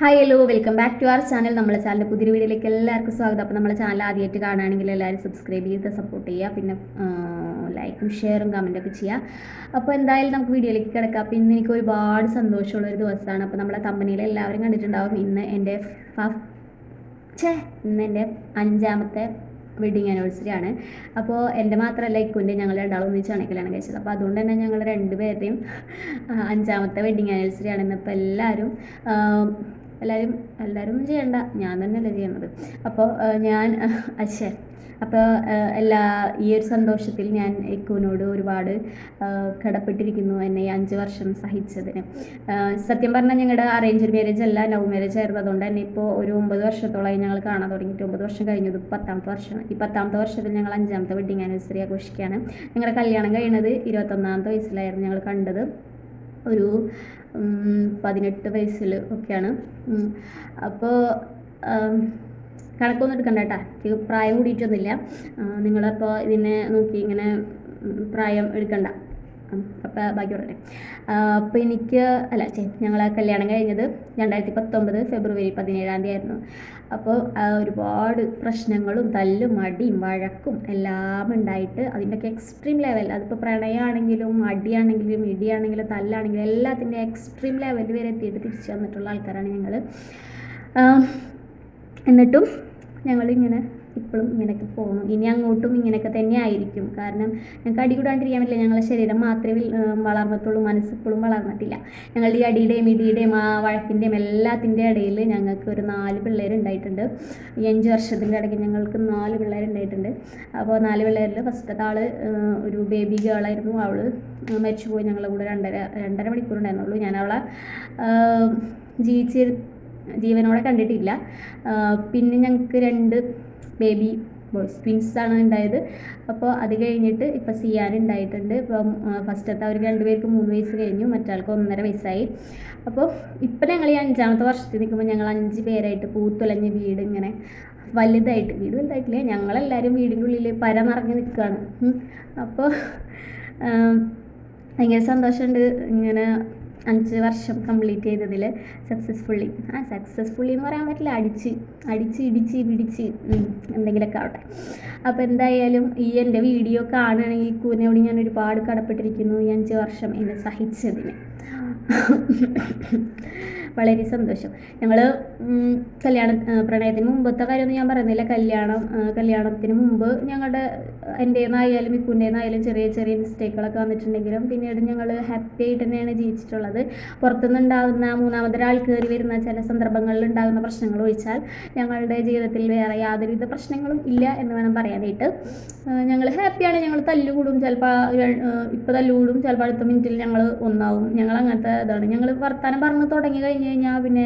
Hi hello welcome back to our channel നമ്മുടെ ചാനലിന്റെ പുതിയ വീഡിയോയിലേക്ക് എല്ലാവർക്കും സ്വാഗതം. അപ്പോൾ നമ്മുടെ ചാനൽ ആദ്യമായിട്ട് കാണുകയാണെങ്കിൽ എല്ലാവരും സബ്സ്ക്രൈബ് ചെയ്ത് സപ്പോർട്ട് ചെയ്യുക. പിന്നെ ലൈക്കും ഷെയറും കമന്റൊക്കെ ചെയ്യുക. അപ്പോൾ എന്തായാലും നമുക്ക് വീഡിയോയിലേക്ക് കിടക്കാം. അപ്പോൾ ഇന്ന് എനിക്ക് ഒരുപാട് സന്തോഷമുള്ള ഒരു ദിവസമാണ്. അപ്പോൾ നമ്മളെ കമ്പനിയിൽ എല്ലാവരും കണ്ടിട്ടുണ്ടാവും. ഇന്ന് എന്റെ ഫേ ഇന്ന് എന്റെ അഞ്ചാമത്തെ വെഡിങ് ആനിവേഴ്സറി ആണ്. അപ്പോൾ എന്റെ മാത്രമല്ല ഇക്കുന്റെ ഞങ്ങൾ രണ്ടാളും ഒന്നിച്ചാണ് കല്യാണം കഴിച്ചത്. അപ്പോൾ അതുകൊണ്ട് തന്നെ ഞങ്ങൾ രണ്ടുപേരുടെയും അഞ്ചാമത്തെ വെഡിങ് ആനിവേഴ്സറി ആണ് ഇന്നിപ്പോൾ എല്ലാവരും എല്ലാവരും എല്ലാവരും ചെയ്യണ്ട. ഞാൻ തന്നെയല്ലേ ചെയ്യുന്നത് അപ്പോൾ ഞാൻ അച്ഛൻ അപ്പോൾ എല്ലാ ഈ ഒരു സന്തോഷത്തിൽ ഞാൻ ഇക്കുവിനോട് ഒരുപാട് കടപ്പെട്ടിരിക്കുന്നു എന്നെ ഈ അഞ്ച് വർഷം സഹിച്ചതിന്. സത്യം പറഞ്ഞാൽ ഞങ്ങളുടെ അറേഞ്ച്ഡ് മാരേജ് അല്ല. ലവ് മാരേജ് ആയിരുന്നു. അതുകൊണ്ട് തന്നെ ഇപ്പോൾ ഒരു ഒമ്പത് വർഷത്തോളമായി ഞങ്ങൾ കാണാൻ തുടങ്ങിയിട്ട് ഒമ്പത് വർഷം കഴിഞ്ഞത് പത്താമത്തെ വർഷമാണ്. ഈ പത്താമത്തെ വർഷത്തിൽ ഞങ്ങൾ അഞ്ചാമത്തെ വെഡിങ് ആനിവേഴ്സറി ആഘോഷിക്കുകയാണ് ഞങ്ങളുടെ കല്യാണം കഴിയുന്നത് ഇരുപത്തൊന്നാമത്തെ വയസ്സിലായിരുന്നു ഞങ്ങൾ കണ്ടത്. ഒരു പതിനെട്ട് വയസ്സിൽ ഒക്കെയാണ്. അപ്പോൾ കണക്കൊന്നും എടുക്കണ്ട കേട്ടോ. എനിക്ക് പ്രായം കൂടിയിട്ടൊന്നുമില്ല. നിങ്ങളപ്പോൾ ഇതിനെ നോക്കി ഇങ്ങനെ പ്രായം എടുക്കണ്ട. ബാക്കി പറയട്ടെ. അപ്പോൾ എനിക്ക് അല്ല ചേ ഞങ്ങൾ കല്യാണം കഴിഞ്ഞത് രണ്ടായിരത്തി പത്തൊമ്പത് ഫെബ്രുവരി പതിനേഴാം തീയതി ആയിരുന്നു. അപ്പോൾ ഒരുപാട് പ്രശ്നങ്ങളും തല്ലും അടിയും വഴക്കും എല്ലാം ഉണ്ടായിട്ട് അതിന്റെയൊക്കെ എക്സ്ട്രീം ലെവൽ അതിപ്പോൾ പ്രണയമാണെങ്കിലും അടിയാണെങ്കിലും ഇടിയാണെങ്കിലും തല്ലാണെങ്കിലും എല്ലാത്തിന്റെ എക്സ്ട്രീം ലെവൽ വരെ എത്തിയിട്ട് തിരിച്ചു വന്നിട്ടുള്ള ആൾക്കാരാണ് ഞങ്ങൾ എന്നിട്ടും ഞങ്ങളിങ്ങനെ ഇപ്പോഴും ഇങ്ങനെയൊക്കെ പോകുന്നു ഇനി അങ്ങോട്ടും ഇങ്ങനെയൊക്കെ തന്നെ ആയിരിക്കും. കാരണം ഞങ്ങൾക്ക് അടി കൂടാണ്ടിരിക്കാൻ പറ്റില്ല ഞങ്ങളുടെ ശരീരം മാത്രമേ വിൽ- മനസ്സ് വളർന്നിട്ടുള്ളൂ. മനസ്സിപ്പോഴും വളർന്നിട്ടില്ല. ഞങ്ങളുടെ ഈ അടിയുടെയും ഇടിയുടെയും ആ വഴക്കിന്റെയും എല്ലാത്തിന്റെ ഇടയിൽ ഞങ്ങൾക്ക് ഒരു നാല് പിള്ളേരുണ്ടായിട്ടുണ്ട് ഈ അഞ്ച് വർഷത്തിന്റെ ഇടയ്ക്ക് ഞങ്ങൾക്ക് നാല് പിള്ളേരുണ്ടായിട്ടുണ്ട് അപ്പോൾ നാല് പിള്ളേരിൽ ഫസ്റ്റ് ആൾ ഒരു ബേബി ഗേളായിരുന്നു അവൾ മരിച്ചുപോയി. ഞങ്ങളുടെ കൂടെ രണ്ടര രണ്ടര മണിക്കൂർ ഉണ്ടായിരുന്നുള്ളൂ. ഞാൻ അവളെ ജീവിച്ച് ജീവനോടെ കണ്ടിട്ടില്ല. പിന്നെ ഞങ്ങൾക്ക് രണ്ട് ബേബി ബോയ്സ് ആണ് ഉണ്ടായത്. അപ്പോൾ അത് കഴിഞ്ഞിട്ട് ഇപ്പോൾ സിയാൻ ഉണ്ടായിട്ടുണ്ട്. ഇപ്പം ഫസ്റ്റത്തെ അവർ രണ്ടുപേർക്ക് മൂന്ന് വയസ്സ് കഴിഞ്ഞു. മറ്റാൾക്ക് ഒന്നര വയസ്സായി. അപ്പോൾ ഇപ്പം ഞങ്ങൾ ഈ അഞ്ചാമത്തെ വർഷത്തിൽ നിൽക്കുമ്പോൾ ഞങ്ങൾ അഞ്ച് പേരായിട്ട് പൂത്തുലഞ്ഞ വീട് ഇങ്ങനെ വലുതായിട്ട് വീട് വലുതായിട്ടില്ല. ഞങ്ങളെല്ലാവരും വീടിന്റെ ഉള്ളിൽ പര നിറഞ്ഞ് നിൽക്കുകയാണ്. അപ്പോൾ ഭയങ്കര സന്തോഷമുണ്ട്. ഇങ്ങനെ അഞ്ച് വർഷം കംപ്ലീറ്റ് ചെയ്തതിൽ സക്സസ്ഫുള്ളി ആ സക്സസ്ഫുള്ളി എന്ന് പറയാൻ പറ്റില്ല അടിച്ച് അടിച്ച് ഇടിച്ച് പിടിച്ച് എന്തെങ്കിലുമൊക്കെ ആവട്ടെ. അപ്പോൾ എന്തായാലും ഈ എന്റെ വീഡിയോ കാണുകയാണെങ്കിൽ കൂനോട് ഞാൻ ഒരുപാട് കടപ്പെട്ടിരിക്കുന്നു ഈ അഞ്ച് വർഷം എന്നെ സഹിച്ചതിന്. വളരെ സന്തോഷം. ഞങ്ങൾ കല്യാണ പ്രണയത്തിന് മുമ്പത്തെ കാര്യമൊന്നും ഞാൻ പറയുന്നില്ല. കല്യാണം കല്യാണത്തിന് മുമ്പ് ഞങ്ങളുടെ എന്റേന്നായാലും ഇക്കുന്റേന്നായാലും ചെറിയ ചെറിയ മിസ്റ്റേക്കുകളൊക്കെ വന്നിട്ടുണ്ടെങ്കിലും പിന്നീട് ഞങ്ങൾ ഹാപ്പി ആയിട്ട് തന്നെയാണ് ജീവിച്ചിട്ടുള്ളത്. പുറത്തുനിന്നുണ്ടാകുന്ന മൂന്നാമതൊരാൾ കയറി വരുന്ന ചില സന്ദർഭങ്ങളിൽ ഉണ്ടാകുന്ന പ്രശ്നങ്ങൾ ഒഴിച്ചാൽ ഞങ്ങളുടെ ജീവിതത്തിൽ വേറെ യാതൊരുവിധ പ്രശ്നങ്ങളും ഇല്ല എന്ന് വേണം പറയാനായിട്ട്. ഞങ്ങൾ ഹാപ്പിയാണ് ഞങ്ങൾ തല്ലുകൂടും. ചിലപ്പോൾ ഇപ്പോൾ തല്ലുകൂടും. ചിലപ്പോൾ അടുത്ത മിനിറ്റിൽ ഞങ്ങൾ ഒന്നാവും. ഞങ്ങൾ അങ്ങനത്തെ ഇതാണ്. ഞങ്ങൾ വർത്താനം പറഞ്ഞ് തുടങ്ങി കഴിഞ്ഞ് കഴിഞ്ഞാൽ പിന്നെ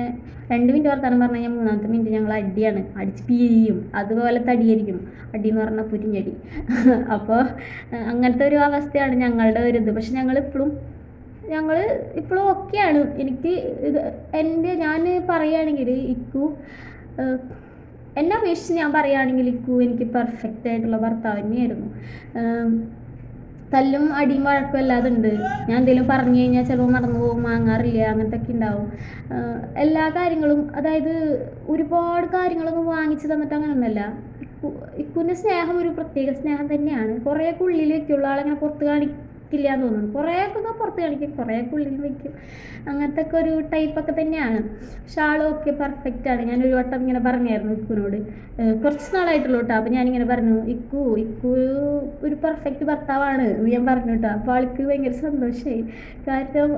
രണ്ട് മിനിറ്റ് വർത്താനം പറഞ്ഞു കഴിഞ്ഞാൽ മൂന്നാമത്തെ മിനിറ്റ് ഞങ്ങൾ അടിയാണ്. അടിച്ച് പിരിയും. അതുപോലെ തടിയായിരിക്കും. അടി എന്ന് പറഞ്ഞാൽ പുരിഞ്ഞടി അപ്പോൾ അങ്ങനത്തെ ഒരു അവസ്ഥയാണ് ഞങ്ങളുടെ ഒരു ഇത്. പക്ഷെ ഞങ്ങൾ ഇപ്പോഴും ഞങ്ങൾ ഇപ്പോഴും ഒക്കെയാണ് എനിക്ക് ഇത് എന്റെ ഞാൻ പറയുകയാണെങ്കിൽ ഇക്കു എന്നെ അപേക്ഷിച്ച് ഞാൻ പറയുകയാണെങ്കിൽ ഇക്കു എനിക്ക് പെർഫെക്റ്റ് ആയിട്ടുള്ള ഭർത്താവ് തന്നെയായിരുന്നു. തല്ലും അടിയും വഴക്കും അല്ലാതെ ഉണ്ട് ഞാൻ എന്തെങ്കിലും പറഞ്ഞു കഴിഞ്ഞാൽ ചിലപ്പോൾ മറന്നു പോകും വാങ്ങാറില്ല അങ്ങനത്തെ ഒക്കെ ഉണ്ടാവും എല്ലാ കാര്യങ്ങളും അതായത് ഒരുപാട് കാര്യങ്ങളൊന്നും വാങ്ങിച്ചു തന്നിട്ട് അങ്ങനെയൊന്നുമല്ല ഇക്കു ഇക്കുവിന്റെ സ്നേഹം ഒരു പ്രത്യേക സ്നേഹം തന്നെയാണ്. കുറേയൊക്കെ ഉള്ളിൽ വെക്കുള്ള ആളങ്ങനെ പുറത്ത് കാണിക്കില്ല എന്ന് തോന്നുന്നു. കുറേയൊക്കെ പുറത്ത് കാണിക്കും. കുറേയൊക്കെ ഉള്ളിൽ വെക്കും. അങ്ങനത്തെ ഒക്കെ ഒരു ടൈപ്പൊക്കെ തന്നെയാണ്. പക്ഷെ ആളൊക്കെ ആണ്. ഞാൻ ഒരു വട്ടം ഇങ്ങനെ പറഞ്ഞായിരുന്നു ഇക്കുവിനോട്. കുറച്ച് നാളായിട്ടുള്ളൂ കേട്ടോ. അപ്പോൾ ഞാനിങ്ങനെ പറഞ്ഞു ഇക്കു ഇക്കു ഒരു പെർഫെക്റ്റ് ഭർത്താവാണ്. എന്ന് ഞാൻ പറഞ്ഞു കേട്ടോ. അപ്പോൾ ആൾക്ക് ഭയങ്കര സന്തോഷമായി കാരണം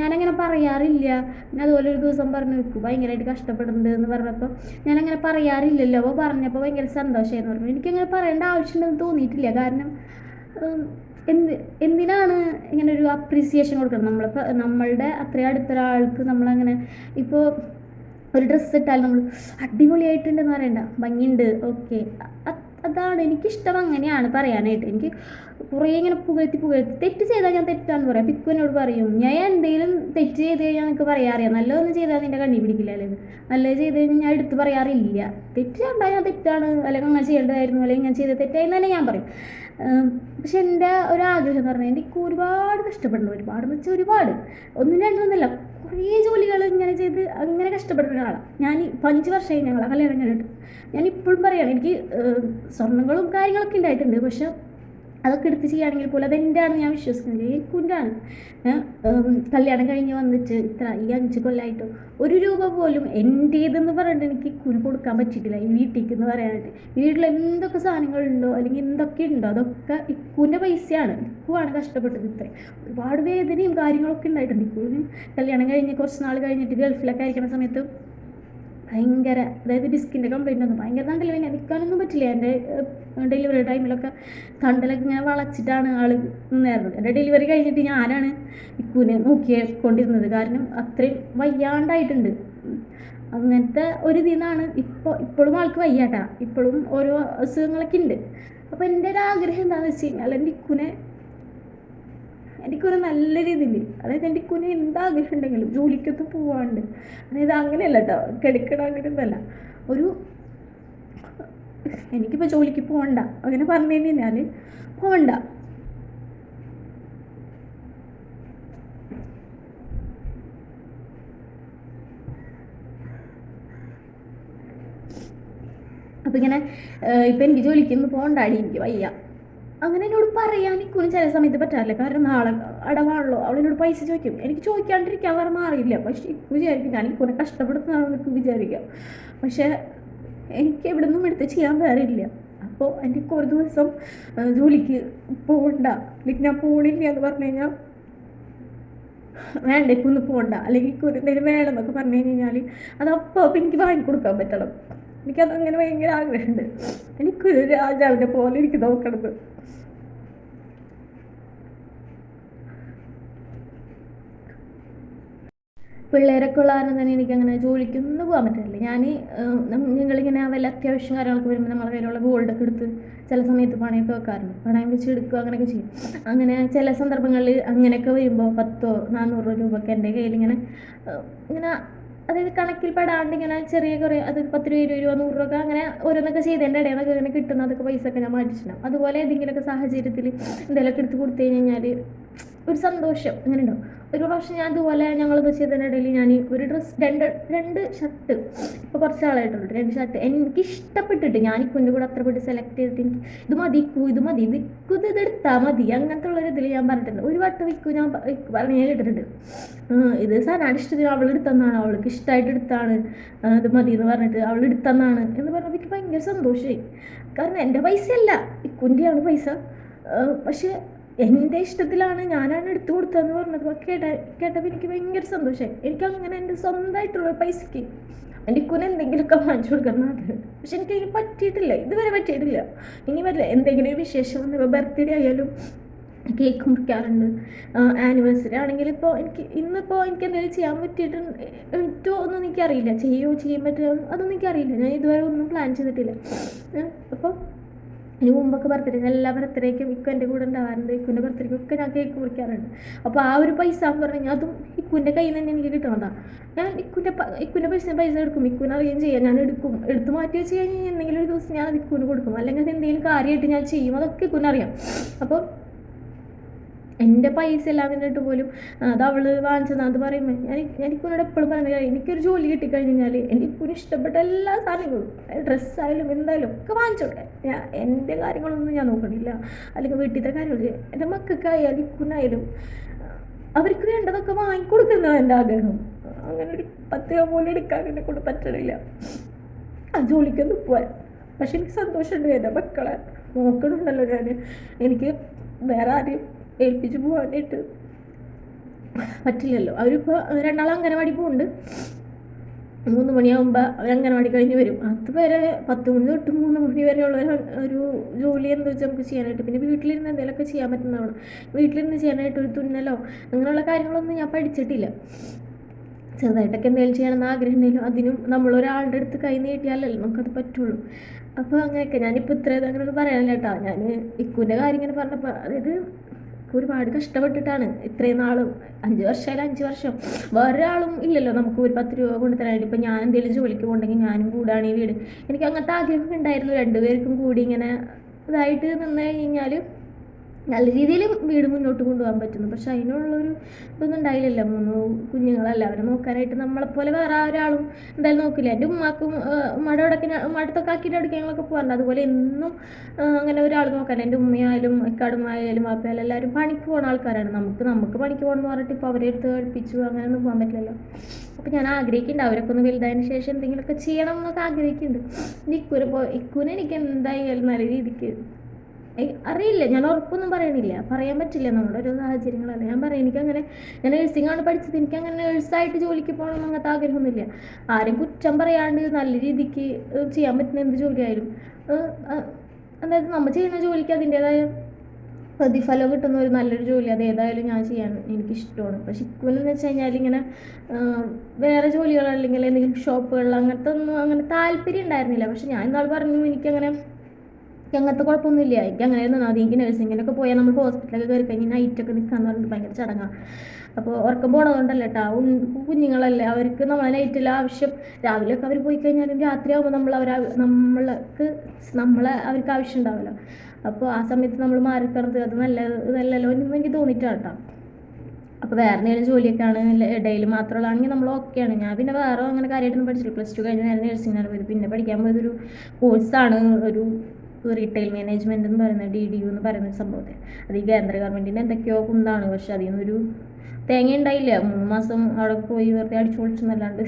ഞാനങ്ങനെ പറയാറില്ല. ഞാൻ അതുപോലെ ഒരു ദിവസം പറഞ്ഞു ഇക്കു ഭയങ്കരമായിട്ട് കഷ്ടപ്പെടുന്നുണ്ട് എന്ന് പറഞ്ഞപ്പോൾ ഞാനങ്ങനെ പറയാറില്ലല്ലോ. അപ്പോൾ പറഞ്ഞപ്പോൾ ഭയങ്കര സന്തോഷമായിരുന്നു പറഞ്ഞു. എനിക്കങ്ങനെ പറയേണ്ട ആവശ്യമുണ്ടെന്ന് തോന്നിയിട്ടില്ല. കാരണം എന്ത് എന്തിനാണ് ഇങ്ങനെ ഒരു അപ്രീസിയേഷൻ കൊടുക്കുന്നത് നമ്മളിപ്പോൾ നമ്മളുടെ അത്രയും അടുത്തൊരാൾക്ക് നമ്മളങ്ങനെ ഇപ്പോൾ ഒരു ഡ്രസ്സ് ഇട്ടാൽ നമ്മൾ അടിപൊളിയായിട്ടുണ്ടെന്ന് പറയണ്ട. ഭംഗിയുണ്ട്. ഓക്കെ അതാണ് എനിക്കിഷ്ടം അങ്ങനെയാണ് പറയാനായിട്ട്. എനിക്ക് കുറേ ഇങ്ങനെ പുകഴ്ത്തി പുകഴ്ത്തി തെറ്റ് ചെയ്താൽ ഞാൻ തെറ്റാന്ന് പറയാം. പിക്കുവിനോട് പറയും ഞാൻ എന്തെങ്കിലും തെറ്റ് ചെയ്ത് കഴിഞ്ഞാൽ നിനക്ക് പറയാറിയാം? നല്ലതൊന്നും ചെയ്താൽ നിന്റെ കണ്ണി പിടിക്കില്ല അല്ലെങ്കിൽ നല്ലത് ചെയ്ത് കഴിഞ്ഞാൽ ഞാൻ എടുത്ത് പറയാറില്ല. തെറ്റ് കണ്ടാൽ ഞാൻ തെറ്റാണ് അല്ലെങ്കിൽ അങ്ങനെ ചെയ്യേണ്ടതായിരുന്നു അല്ലെങ്കിൽ ഞാൻ ചെയ്ത തെറ്റായി തന്നെ ഞാൻ പറയും. പക്ഷെ എന്റെ ഒരാഗ്രഹം എന്ന് പറഞ്ഞാൽ എനിക്ക് ഒരുപാട് കഷ്ടപ്പെടണം. ഒരുപാട് എന്ന് വെച്ചാൽ ഒരുപാട്. ഒന്നും രണ്ടൊന്നുമല്ല കുറേ ജോലികൾ ഇങ്ങനെ ചെയ്ത് കഷ്ടപ്പെടുന്ന ഒരാളാണ്. ഞാൻ അഞ്ച് വർഷമായി ഞങ്ങളെ കല്യാണം കഴിഞ്ഞിട്ട്. ഞാൻ ഇപ്പോഴും പറയുകയാണ് എനിക്ക് സ്വർണങ്ങളും കാര്യങ്ങളൊക്കെ ഉണ്ടായിട്ടുണ്ട്. പക്ഷെ അതൊക്കെ എടുത്ത് ചെയ്യുകയാണെങ്കിൽ പോലും അതെന്റെ ഞാൻ വിശ്വസിക്കുന്നത് ഈ കുഞ്ഞാണ്. കല്യാണം കഴിഞ്ഞ് വന്നിട്ട് ഇത്ര ഈ അഞ്ച് കൊല്ലമായിട്ട് ഒരു രൂപ പോലും എന്റേതെന്ന് പറഞ്ഞിട്ട് എനിക്ക് കുരു കൊടുക്കാൻ പറ്റിയിട്ടില്ല ഈ വീട്ടിലേക്ക് എന്ന് പറയാനായിട്ട്. വീട്ടിൽ എന്തൊക്കെ സാധനങ്ങളുണ്ടോ അല്ലെങ്കിൽ എന്തൊക്കെ ഉണ്ടോ അതൊക്കെ ഇക്കുവിന്റെ പൈസയാണ്. ഇക്കുവാണ് കഷ്ടപ്പെട്ടത് ഇത്രയും. ഒരുപാട് വേദനയും കാര്യങ്ങളൊക്കെ ഉണ്ടായിട്ടുണ്ട്. ഇക്കുവിന് കല്യാണം കഴിഞ്ഞ് കുറച്ച് നാൾ കഴിഞ്ഞിട്ട് ഗൾഫിലൊക്കെ ആയിരിക്കുന്ന സമയത്ത് ഭയങ്കര അതായത് ഡിസ്കിന്റെ കംപ്ലൈന്റ് ഒന്നും ഭയങ്കര തണ്ടൽ വേദന നിൽക്കാനൊന്നും പറ്റില്ല. എന്റെ ഡെലിവറി ടൈമിലൊക്കെ തണ്ടലൊക്കെ ഇങ്ങനെ വളച്ചിട്ടാണ് ആൾ നിന്നായിരുന്നത് എന്റെ ഡെലിവറി കഴിഞ്ഞിട്ട് ഞാനാണ് ഇക്കുവിനെ നോക്കിക്കൊണ്ടിരുന്നത്. കാരണം അത്രയും വയ്യാണ്ടായിട്ടുണ്ട്. അങ്ങനത്തെ ഒരു ഇതിന്നാണ് ഇപ്പോൾ ഇപ്പോഴും ആൾക്ക് വയ്യാട്ടാ. ഇപ്പോഴും ഓരോ അസുഖങ്ങളൊക്കെ ഉണ്ട്. അപ്പോൾ എന്റെ ഒരു ആഗ്രഹം എന്താണെന്ന് വെച്ച് കഴിഞ്ഞാൽ എന്റെ ഇക്കുനെ എനിക്കൊരു നല്ല രീതിയിൽ അതായത് എന്റെ കുഞ്ഞ് എന്താഗ്രഹം ഉണ്ടെങ്കിലും ജോലിക്കൊക്കെ പോവാണ്ട്. അതായത് അങ്ങനെയല്ല കേട്ടോ കിടക്കണം അങ്ങനെയൊന്നുമല്ല. ഒരു എനിക്കിപ്പോൾ ജോലിക്ക് പോകണ്ട അങ്ങനെ പറഞ്ഞു കഴിഞ്ഞാൽ പോകണ്ട അപ്പം ഇങ്ങനെ ഇപ്പം എനിക്ക് ജോലിക്ക് ജോലിക്കൊന്നും പോകണ്ടാടി എനിക്ക് വയ്യ. അങ്ങനെ എന്നോട് പറയാൻ എനിക്കൊന്നും ചില സമയത്ത് പറ്റാറില്ല. കാരണം നാളെ അടവാണല്ലോ. അവളെന്നോട് പൈസ ചോദിക്കും. എനിക്ക് ചോദിക്കാണ്ടിരിക്കാൻ വേറെ മാറിയില്ല. പക്ഷെ എനിക്ക് വിചാരിക്കും ഞാൻ കുറെ കഷ്ടപ്പെടുത്തുന്നതാണെന്ന് എനിക്ക് വിചാരിക്കാം. പക്ഷേ എനിക്ക് എവിടെ നിന്നും എടുത്ത് ചെയ്യാൻ വേറെ ഇല്ല. അപ്പോൾ എനിക്ക് ഒരു ദിവസം ജോലിക്ക് പോകണ്ട അല്ലെങ്കിൽ ഞാൻ പോണില്ല എന്ന് പറഞ്ഞു കഴിഞ്ഞാൽ വേണ്ട ഇപ്പം ഒന്ന് പോകണ്ട അല്ലെങ്കിൽ ഒരു എന്തെങ്കിലും വേണം എന്നൊക്കെ പറഞ്ഞു കഴിഞ്ഞാൽ അത് അപ്പോൾ അപ്പം എനിക്ക് വാങ്ങിക്കൊടുക്കാൻ പറ്റണം. എനിക്കത് അങ്ങനെ ഭയങ്കര ആഗ്രഹമുണ്ട്. എനിക്കൊരു രാജാവിനെ പോലെ എനിക്ക് നോക്കണത്. പിള്ളേരൊക്കെ ഉള്ള തന്നെ എനിക്കങ്ങനെ ജോലിക്കൊന്നും പോകാൻ പറ്റില്ല ഞാൻ ഞങ്ങളിങ്ങനെ വല്ല അത്യാവശ്യം കാര്യങ്ങളൊക്കെ വരുമ്പോൾ നമ്മളെ കയ്യിലുള്ള ഗോൾഡൊക്കെ എടുത്ത് ചില സമയത്ത് പണയൊക്കെ വെക്കാറുണ്ട്. പണയം വെച്ച് എടുക്കുക അങ്ങനെയൊക്കെ ചെയ്യും. അങ്ങനെ ചില സന്ദർഭങ്ങളിൽ അങ്ങനെയൊക്കെ വരുമ്പോൾ പത്തോ നാനൂറോ രൂപയൊക്കെ എന്റെ കയ്യിൽ ഇങ്ങനെ ഇങ്ങനെ അതായത് കണക്കിൽ പെടാണ്ട് ഇങ്ങനെ ചെറിയ കുറേ അത് പത്ത് രൂപ ഇരുപത് രൂപ നൂറ് രൂപ അങ്ങനെ ഓരോന്നൊക്കെ ചെയ്തതിന്റെ ഇടയിൽ നിന്നൊക്കെ ഇങ്ങനെ കിട്ടുന്ന അതൊക്കെ പൈസ ഒക്കെ ഞാൻ മാറ്റിച്ചിട്ടുണ്ടാവും അതുപോലെ ഏതെങ്കിലുമൊക്കെ സാഹചര്യത്തിൽ എന്തെങ്കിലുമൊക്കെ എടുത്ത് കൊടുത്തു കഴിഞ്ഞ് കഴിഞ്ഞാൽ ഒരു സന്തോഷം. അങ്ങനെ ഉണ്ടാവും ഒരു പ്രാവശ്യം ഞാൻ ഇതുപോലെ ഞങ്ങളത് ചെയ്തതിന്റെ ഇടയിൽ ഞാൻ ഒരു ഡ്രസ്സ് രണ്ട് രണ്ട് ഷർട്ട് ഇപ്പോൾ കുറച്ച് ആളായിട്ടുള്ളൂ രണ്ട് ഷർട്ട് എനിക്ക് ഇഷ്ടപ്പെട്ടിട്ട് ഞാൻ ഇക്കുന്റെ കൂടെ അത്ര പെട്ട് സെലക്ട് ചെയ്തിട്ട് എനിക്ക് ഇത് മതി ഇക്കു ഇത് മതി ഇത് ഇത് ഇതെടുത്താൽ മതി അങ്ങനത്തെ ഉള്ളൊരു ഇതിൽ ഞാൻ പറഞ്ഞിട്ടുണ്ട്. ഒരു വട്ടം വിൽക്കും ഞാൻ പറഞ്ഞു ഞാൻ കേട്ടിട്ടുണ്ട്. ഇത് സാധനമാണ് ഇഷ്ടത്തിന് അവൾ എടുത്തന്നാണ് അവൾക്ക് ഇഷ്ടമായിട്ട് എടുത്താണ്. ഇത് മതി എന്ന് പറഞ്ഞിട്ട് അവൾ എടുത്തന്നാണ് എന്ന് പറഞ്ഞപ്പോൾ എനിക്ക് ഭയങ്കര സന്തോഷമായി. കാരണം എന്റെ പൈസയല്ല ഇക്കുന്റെയാണ് പൈസ. പക്ഷേ എന്റെ ഇഷ്ടത്തിലാണ് ഞാനാണ് എടുത്തു കൊടുത്തതെന്ന് പറഞ്ഞത്. കേട്ട കേട്ടപ്പോൾ എനിക്ക് ഭയങ്കര സന്തോഷമായി എനിക്ക് അങ്ങനെ എന്റെ സ്വന്തമായിട്ടുള്ള പൈസയ്ക്ക് എന്റെ ഇക്കുന് എന്തെങ്കിലുമൊക്കെ വാങ്ങിച്ചു കൊടുക്കണം പക്ഷെ എനിക്ക് അതിന് പറ്റിയിട്ടില്ല. ഇതുവരെ പറ്റിയിട്ടില്ല. ഇനി വരില്ല. എന്തെങ്കിലും ഒരു വിശേഷം വന്നപ്പോൾ ബർത്ത്ഡേ ആയാലും കേക്ക് മുറിക്കാറുണ്ട്. ആനിവേഴ്സറി ആണെങ്കിൽ ഇപ്പോൾ എനിക്ക് ഇന്നിപ്പോൾ എനിക്ക് എന്തെങ്കിലും ചെയ്യാൻ പറ്റിയിട്ടുണ്ട്. പറ്റുമോ ഒന്നും എനിക്കറിയില്ല. ചെയ്യുമോ ചെയ്യാൻ പറ്റുമോ? അതൊന്നും എനിക്കറിയില്ല. ഞാൻ ഇതുവരെ ഒന്നും പ്ലാൻ ചെയ്തിട്ടില്ല. അപ്പോൾ ഇതിന് മുമ്പൊക്കെ ബർത്ത്ഡേ എല്ലാ ബർത്ത്ഡേക്കും ഇക്കും എന്റെ കൂടെ ഉണ്ടാവാറുണ്ട് ഇക്കുന്റെ ബർത്ത്ഡേക്കും ഒക്കെ ഞാൻ കേക്ക് മുറിക്കാറുണ്ട്. അപ്പോൾ ആ ഒരു പൈസ എന്ന് പറഞ്ഞു കഴിഞ്ഞാൽ അതും ഇക്കുന്റെ കയ്യിൽ നിന്ന് തന്നെ എനിക്ക് കിട്ടണതാണ് ഞാൻ ഇക്കുന്റെ ഇക്കുന്റെ പൈസ പൈസ എടുക്കും ഇക്കുനെ അറിയുകയും ചെയ്യാം ഞാൻ എടുക്കും. എടുത്ത് മാറ്റി വെച്ച് കഴിഞ്ഞാൽ എന്തെങ്കിലും ഒരു ദിവസം ഞാൻ അത് ഇക്കുന് കൊടുക്കും. അല്ലെങ്കിൽ അത് എന്തെങ്കിലും കാര്യമായിട്ട് ഞാൻ ചെയ്യും അതൊക്കെ ഇക്കുനറിയാം അപ്പോൾ എന്റെ പൈസ എല്ലാം നിന്നിട്ട് പോലും അത് അവൾ വാങ്ങിച്ചത് അത് പറയുമ്പോൾ ഞാൻ ഇക്കുനോട് എപ്പോഴും പറയുന്നത് എനിക്കൊരു ജോലി കിട്ടിക്കഴിഞ്ഞാൽ എനിക്കൊരു ഇഷ്ടപ്പെട്ട എല്ലാ സാധനങ്ങളും ഡ്രസ്സായാലും എന്തായാലും ഒക്കെ വാങ്ങിച്ചോട്ടെ. ഞാൻ എന്റെ കാര്യങ്ങളൊന്നും ഞാൻ നോക്കണില്ല. അല്ലെങ്കിൽ വീട്ടിലത്തെ കാര്യങ്ങൾ എന്റെ മക്കൾക്കായാലും ഇക്കുനായാലും അവർക്ക് വേണ്ടതൊക്കെ വാങ്ങിക്കൊടുക്കുന്നതാണ് എന്റെ ആഗ്രഹം. അങ്ങനെ ഒരു പത്ത് പോലും എടുക്കാൻ എന്നെ കൊണ്ട് പറ്റണില്ല. ആ ജോലിക്കൊന്നും പോവാൻ. പക്ഷെ എനിക്ക് സന്തോഷമുണ്ട് എന്റെ മക്കളെ. നോക്കണുണ്ടല്ലോ ഞാൻ എനിക്ക് വേറെ ആരെയും ഏൽപ്പിച്ച് പോകാനായിട്ട് പറ്റില്ലല്ലോ. അവരിപ്പോൾ രണ്ടാളും അംഗനവാടി പോകുന്നുണ്ട് മൂന്ന് മണിയാകുമ്പോൾ അവർ അംഗനവാടി കഴിഞ്ഞ് വരും. അതുവരെ പത്ത് മണി തൊട്ട് മൂന്ന് മണി വരെയുള്ള ഒരു- ജോലി എന്താ വെച്ചാൽ നമുക്ക് ചെയ്യാനായിട്ട്. പിന്നെ വീട്ടിലിരുന്ന് എന്തെങ്കിലുമൊക്കെ ചെയ്യാൻ പറ്റുന്നതാണ് വീട്ടിലിരുന്ന് ചെയ്യാനായിട്ട് ഒരു തുന്നലോ അങ്ങനെയുള്ള കാര്യങ്ങളൊന്നും ഞാൻ പഠിച്ചിട്ടില്ല. ചെറുതായിട്ടൊക്കെ എന്തെങ്കിലും ചെയ്യണമെന്ന് ആഗ്രഹം ഉണ്ടെങ്കിലും അതിനും നമ്മൾ ഒരാളുടെ അടുത്ത് കൈ നീട്ടിയാലല്ലേ നമുക്കത് പറ്റുള്ളൂ. അപ്പോൾ അങ്ങനെയൊക്കെ. ഞാനിപ്പോൾ ഇത്ര അങ്ങനെ പറയാനില്ല കേട്ടോ. ഞാൻ ഇക്കുവിന്റെ കാര്യം ഇങ്ങനെ പറഞ്ഞപ്പോൾ അതായത് ഇക്ക ഒരുപാട് കഷ്ടപ്പെട്ടിട്ടാണ് ഇത്രയും നാളും അഞ്ച് വർഷമായാലും അഞ്ച് വർഷം. വേറെ ആളും ഇല്ലല്ലോ നമുക്ക് ഒരു പത്ത് രൂപ കൊണ്ട് തരാനായിട്ട്. ഇപ്പം ഞാൻ എന്തെങ്കിലും ജോലിക്ക് പോകണമെങ്കിൽ ഞാനും കൂടാണ് ഈ വീട്. എനിക്ക് അങ്ങനത്തെ ആഗ്രഹം ഉണ്ടായിരുന്നു. രണ്ടുപേർക്കും കൂടി ഇങ്ങനെ ഇതായിട്ട് നിന്ന് കഴിഞ്ഞാൽ നല്ല രീതിയിൽ വീട് മുന്നോട്ട് കൊണ്ടുപോകാൻ പറ്റുന്നു. പക്ഷെ അതിനുള്ളൊരു ഇതൊന്നും ഉണ്ടായില്ലല്ലോ. മൂന്ന് കുഞ്ഞുങ്ങളല്ല. അവരെ നോക്കാനായിട്ട് നമ്മളെപ്പോലെ വേറെ ഒരാളും എന്തായാലും നോക്കില്ല. എന്റെ ഉമ്മാക്കും ഉമ്മയുടെ ഇടയ്ക്ക് ഉമ്മടുത്തൊക്കെ ആക്കിയിട്ട് എടുക്കാനൊക്കെ പോകാറുണ്ട്. അതുപോലെ എന്നും അങ്ങനെ ഒരാൾ നോക്കാൻ എന്റെ ഉമ്മയായാലും ഇക്കാടുമായാലും വാപ്പയായാലും എല്ലാവരും പണിക്ക് പോകുന്ന ആൾക്കാരാണ്. നമുക്ക് നമുക്ക് പണിക്ക് പോകണം എന്ന് പറഞ്ഞിട്ട് ഇപ്പോൾ അവരെ അടുത്ത് പഠിപ്പിച്ചു അങ്ങനെയൊന്നും പോകാൻ പറ്റില്ലല്ലോ. അപ്പോൾ ഞാൻ ആഗ്രഹിക്കുന്നുണ്ട്. അവരൊക്കെ ഒന്ന് വലുതായതിന് ശേഷം എന്തെങ്കിലുമൊക്കെ ചെയ്യണം എന്നൊക്കെ ആഗ്രഹിക്കുന്നുണ്ട്. ഇക്കുനെ പോ ഇക്കുനെ എനിക്ക് എന്തായാലും നല്ല രീതിക്ക് അറിയില്ല. ഞാൻ ഉറപ്പൊന്നും പറയണില്ല പറയാൻ പറ്റില്ല നമ്മുടെ ഓരോ സാഹചര്യങ്ങളല്ല. ഞാൻ പറയാം എനിക്കങ്ങനെ ഞാൻ നഴ്സിംഗ് ആണ് പഠിച്ചത്. എനിക്ക് അങ്ങനെ നഴ്സായിട്ട് ജോലിക്ക് പോകണം അങ്ങനത്തെ ആഗ്രഹമൊന്നുമില്ല. ആരും കുറ്റം പറയാണ്ട് നല്ല രീതിക്ക് ചെയ്യാൻ പറ്റുന്ന എന്ത് ജോലിയായാലും അതായത് നമ്മൾ ചെയ്യുന്ന ജോലിക്ക് അതിന്റേതായ പ്രതിഫലം കിട്ടുന്ന ഒരു നല്ലൊരു ജോലി. അത് ഏതായാലും ഞാൻ ചെയ്യാൻ എനിക്കിഷ്ടമാണ്. പക്ഷെ ഇക്കുവെന്ന് വെച്ച് കഴിഞ്ഞാൽ ഇങ്ങനെ വേറെ ജോലികൾ അല്ലെങ്കിൽ എന്തെങ്കിലും ഷോപ്പുകളിൽ അങ്ങനത്തെ ഒന്നും അങ്ങനെ താല്പര്യം ഉണ്ടായിരുന്നില്ല. പക്ഷെ ഞാൻ ഇന്നാൾ പറഞ്ഞു എനിക്കങ്ങനെ എനിക്ക് അങ്ങനത്തെ കുഴപ്പമൊന്നുമില്ല. എനിക്ക് അങ്ങനെ നിന്നാൽ മതി എനിക്ക് നഴ്സിങ്ങിനൊക്കെ പോയാൽ നമ്മൾ ഹോസ്പിറ്റലൊക്കെ കയറി കഴിഞ്ഞാൽ നൈറ്റൊക്കെ നിൽക്കാന്ന് പറഞ്ഞിട്ട് ഭയങ്കര ചടങ്ങാണ് അപ്പോൾ ഉറക്കം പോണതുകൊണ്ടല്ല കേട്ടോ കുഞ്ഞുങ്ങളല്ലേ. അവർക്ക് നമ്മളെ നൈറ്റിൽ ആവശ്യം. രാവിലെയൊക്കെ അവർ പോയി കഴിഞ്ഞാലും രാത്രിയാകുമ്പോൾ നമ്മൾ അവർ നമ്മൾക്ക് നമ്മളെ അവർക്ക് ആവശ്യം ഉണ്ടാവില്ല. അപ്പോൾ ആ സമയത്ത് നമ്മൾ മാറിക്കിടന്നത് അത് നല്ല ഇതല്ലല്ലോ എന്ന് എനിക്ക് തോന്നിയിട്ടാണ് കേട്ടോ അപ്പോൾ വേറെ എന്തെങ്കിലും ജോലിയൊക്കെയാണ് ഇടയിൽ മാത്രമുള്ളതാണെങ്കിൽ നമ്മൾ ഓക്കെയാണ് ഞാൻ പിന്നെ വേറെ അങ്ങനെ കാര്യമായിട്ടൊന്നും പഠിച്ചില്ല പ്ലസ് ടു കഴിഞ്ഞ് ഞാൻ നഴ്സിംഗാണ് പോയത് പിന്നെ പഠിക്കാൻ പോയതൊരു കോഴ്സാണ് ഒരു റീറ്റെയിൽ മാനേജ്മെന്റ് എന്ന് പറയുന്ന ഡി ഡി യു എന്ന് പറയുന്ന സംഭവത്തിൽ അത് ഈ കേന്ദ്ര ഗവൺമെന്റിന്റെ എന്തൊക്കെയോ കുന്താണ് പക്ഷെ അതിൽ നിന്നൊരു തേങ്ങ ഉണ്ടായില്ല മൂന്ന് മാസം അവിടെ പോയി വെറുതെ അടിച്ചു പൊളിച്ചെന്നല്ലാണ്ട്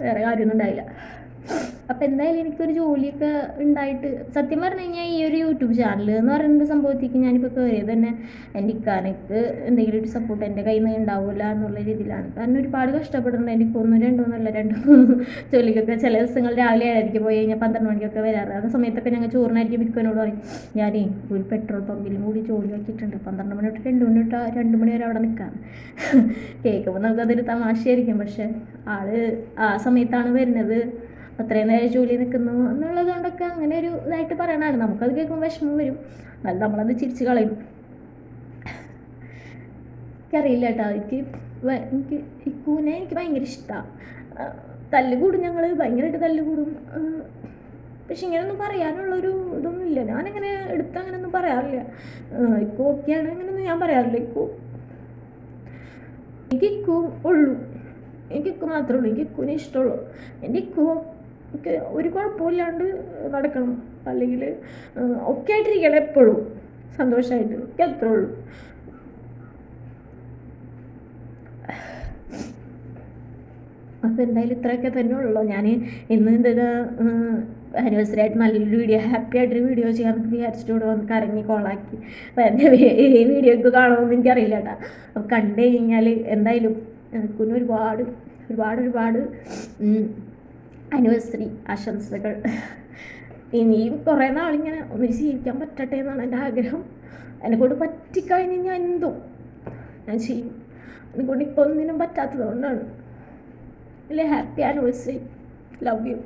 വേറെ കാര്യമൊന്നും ഉണ്ടായില്ല. അപ്പോൾ എന്തായാലും എനിക്കൊരു ജോലിയൊക്കെ ഉണ്ടായിട്ട് സത്യം പറഞ്ഞു കഴിഞ്ഞാൽ ഈ ഒരു യൂട്യൂബ് ചാനൽ എന്ന് പറയുന്ന സംഭവത്തേക്ക് ഞാനിപ്പോൾ കയറിയത് തന്നെ എന്റെ ഇക്കാനക്ക് എന്തെങ്കിലും ഒരു സപ്പോർട്ട് എന്റെ കയ്യിൽ നിന്ന് ഉണ്ടാവില്ല എന്നുള്ള രീതിയിലാണ്. കാരണം ഒരുപാട് കഷ്ടപ്പെടുന്നുണ്ട്. എനിക്ക് ഒന്നും രണ്ടോ രണ്ട് ജോലിക്കൊക്കെ ചില ദിവസങ്ങൾ രാവിലെ ഏഴരയ്ക്ക് പോയി കഴിഞ്ഞാൽ പന്ത്രണ്ട് മണിക്കൊക്കെ വരാറ്. ആ സമയത്തൊക്കെ ഞങ്ങൾ ചോറിനായിരിക്കും മിക്കവനോട് പറയും ഞാനേ ഒരു പെട്രോൾ പമ്പിലും കൂടി ജോലി നോക്കിയിട്ടുണ്ട് പന്ത്രണ്ട് മണി തൊട്ട് രണ്ട് മണി തൊട്ട് രണ്ട് മണി വരെ അവിടെ നിൽക്കാം. കേൾക്കുമ്പോൾ നമുക്കതൊരു തമാശയായിരിക്കും. പക്ഷെ ആൾ ആ സമയത്താണ് വരുന്നത്. അത്രയും നേരം ജോലി നിൽക്കുന്നു എന്നുള്ളത് കൊണ്ടൊക്കെ അങ്ങനെ ഒരു ഇതായിട്ട് പറയണതാണ്. നമുക്കത് കേൾക്കുമ്പോൾ വിഷമം വരും. എന്നാലും നമ്മളത് ചിരിച്ചു കളയും. എനിക്കറിയില്ല കേട്ടോ. എനിക്ക് എനിക്ക് ഇക്കൂനെ എനിക്ക് ഭയങ്കര ഇഷ്ടമാണ് തല്ല് കൂടും ഞങ്ങൾ ഭയങ്കരമായിട്ട് തല്ല് കൂടും ആ, പക്ഷെ ഇങ്ങനെയൊന്നും പറയാനുള്ളൊരു ഇതൊന്നും ഇല്ല. ഞാനങ്ങനെ എടുത്ത് അങ്ങനെയൊന്നും പറയാറില്ല. ഇക്കോ ഓക്കെയാണ് അങ്ങനെയൊന്നും ഞാൻ പറയാറില്ല. ഇക്കോ എനിക്ക് ഇക്കു ഉള്ളൂ. എനിക്ക് ഇക്കു മാത്രമേ ഉള്ളൂ. എനിക്ക് ഇക്കുവിനെ ഇഷ്ടമുള്ളൂ. എന്റെ ഇക്കു എനിക്ക് ഒരു കുഴപ്പമില്ലാണ്ട് നടക്കണം. അല്ലെങ്കിൽ ഒക്കെ ആയിട്ടിരിക്കണം എപ്പോഴും. സന്തോഷമായിട്ട് എനിക്ക് അത്രേ ഉള്ളൂ. അപ്പോൾ എന്തായാലും ഇത്രയൊക്കെ തന്നെ ഉള്ളൂ. ഞാൻ ഇന്ന് എന്താ ആനിവേഴ്സറി ആയിട്ട് നല്ലൊരു വീഡിയോ ഹാപ്പി ആയിട്ടൊരു വീഡിയോ ചെയ്യാമെന്ന് വിചാരിച്ചിട്ട് വന്ന് കറങ്ങി കോളാക്കി അപ്പോൾ എന്റെ ഈ വീഡിയോ ഒക്കെ കാണുമെന്ന് എനിക്കറിയില്ല കേട്ടോ. അപ്പോൾ കണ്ടു കഴിഞ്ഞാൽ എന്തായാലും കുഞ്ഞു ഒരുപാട് ഒരുപാട് ഒരുപാട് ആനിവേഴ്സറി ആശംസകൾ. ഇനിയും കുറേ നാളിങ്ങനെ ഒന്നിച്ച് ജീവിക്കാൻ പറ്റട്ടെ എന്നാണ് എന്റെ ആഗ്രഹം. എന്നെ കൊണ്ട് പറ്റിക്കഴിഞ്ഞ് ഞാൻ എന്തോ ഞാൻ ചെയ്യും. എന്നെ കൊണ്ട് ഇപ്പോൾ ഒന്നിനും പറ്റാത്തത് കൊണ്ടാണ്. അല്ലേ ഹാപ്പി ആനിവേഴ്സറി ലവ് യു